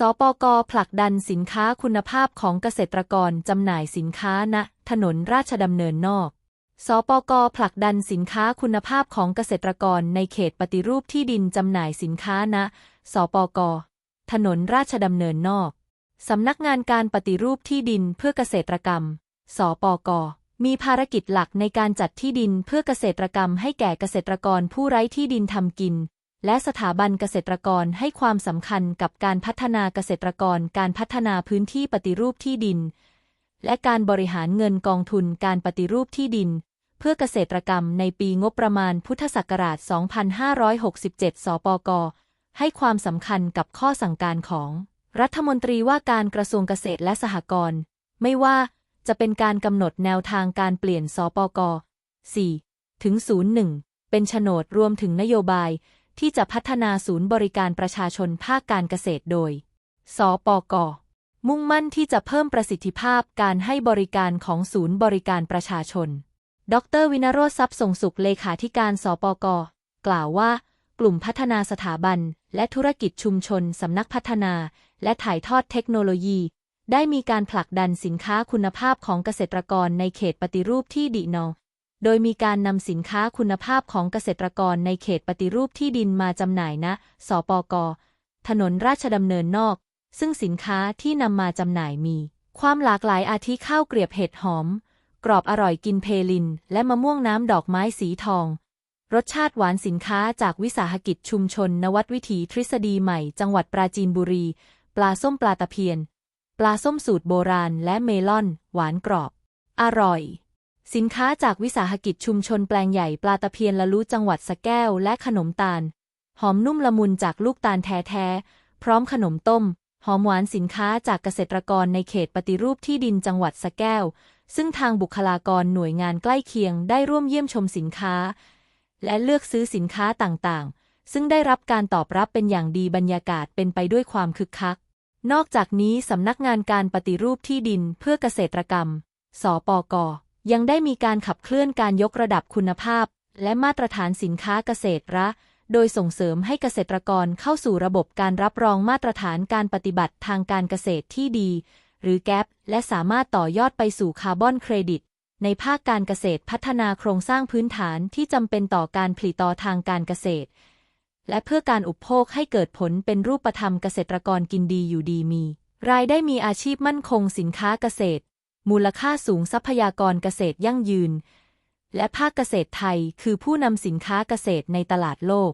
สปกผลักดันสินค้าคุณภาพของเกษตรกรจำหน่ายสินค้าณถนนราชดำเนินนอก สปกผลักดันสินค้าคุณภาพของเกษตรกรในเขตปฏิรูปที่ดินจำหน่ายสินค้าณสปก ถนนราชดำเนินนอก สำนักงานการปฏิรูปที่ดินเพื่อเกษตรกรรม สปก มีภารกิจหลักในการจัดที่ดินเพื่อเกษตรกรรมให้แก่เกษตรกรผู้ไร้ที่ดินทำกิน และสถาบันเกษตรกรให้ความสำคัญกับการพัฒนาเกษตรกรการพัฒนาพื้นที่ปฏิรูปที่ดิน และการบริหารเงินกองทุนการปฏิรูปที่ดิน เพื่อเกษตรกรรมในปีงบประมาณพุทธศักราช 2567 สปก ให้ความสำคัญกับข้อสั่งการของ รัฐมนตรีว่าการกระทรวงเกษตรและสหกรณ์ไม่ว่าจะเป็นการกำหนดแนวทางการเปลี่ยนสปก 4 ถึง 01 เป็นโฉนดรวมถึงนโยบาย ที่จะพัฒนาศูนย์บริการประชาชนภาคการเกษตรโดย สปก มุ่งมั่นที่จะเพิ่มประสิทธิภาพการให้บริการของศูนย์บริการประชาชน ดรวินโรธทรัพย์ส่งสุขเลขาธิการ สปก กล่าวว่า กลุ่มพัฒนาสถาบัน และธุรกิจชุมชนสำนักพัฒนา และถ่ายทอดเทคโนโลยี ได้มีการผลักดันสินค้าคุณภาพของเกษตรกรในเขตปฏิรูปที่ดินอ โดยมีการนำสินค้าคุณภาพของเกษตรกรในเขตปฏิรูปที่ดินมาจำหน่ายณสปก ถนนราชดำเนินนอก ซึ่งสินค้าที่นำมาจำหน่ายมี ความหลากหลายอาทิข้าวเกรียบเห็ดหอม กรอบอร่อยกินเพลิน และมะม่วงน้ำดอกไม้สีทอง รสชาติหวานสินค้าจากวิสาหกิจชุมชน นวัดวิถีทฤษฎีใหม่ จังหวัดปราจีนบุรี ปลาส้มปลาตะเพียน ปลาส้มสูตรโบราณ และเมลอน หวานกรอบ อร่อย สินค้าจากวิสาหกิจชุมชนแปลงใหญ่ปลาตะเพียนละลุจังหวัดสะแก้วและขนมตาล หอมนุ่มละมุนจากลูกตาลแท้ๆ พร้อมขนมต้ม หอมหวานสินค้าจากเกษตรกรในเขตปฏิรูปที่ดินจังหวัดสะแก้ว ซึ่งทางบุคลากรหน่วยงานใกล้เคียงได้ร่วมเยี่ยมชมสินค้า และเลือกซื้อสินค้าต่างๆ ซึ่งได้รับการตอบรับเป็นอย่างดีบรรยากาศเป็นไปด้วยความคึกคัก นอกจากนี้สำนักงานการปฏิรูปที่ดินเพื่อเกษตรกรรม สปก ยังได้มีการขับเคลื่อนการยกระดับคุณภาพ และมาตรฐานสินค้าเกษตรระ โดยส่งเสริมให้เกษตรกรเข้าสู่ระบบการรับรองมาตรฐานการปฏิบัติทางการเกษตรที่ดี หรือแกปและสามารถต่อยอดไปสู่คาร์บอนเครดิต ในภาคการเกษตรพัฒนาโครงสร้างพื้นฐานที่จำเป็นต่อการผลิตต่อทางการเกษตร และเพื่อการอุปโภคให้เกิดผลเป็นรูปธรรมเกษตรกรกินดีอยู่ดีมี รายได้มีอาชีพมั่นคงสินค้าเกษตร มูลค่าสูงทรัพยากรเกษตรยั่งยืน และภาคเกษตรไทยคือผู้นำสินค้าเกษตรในตลาดโลก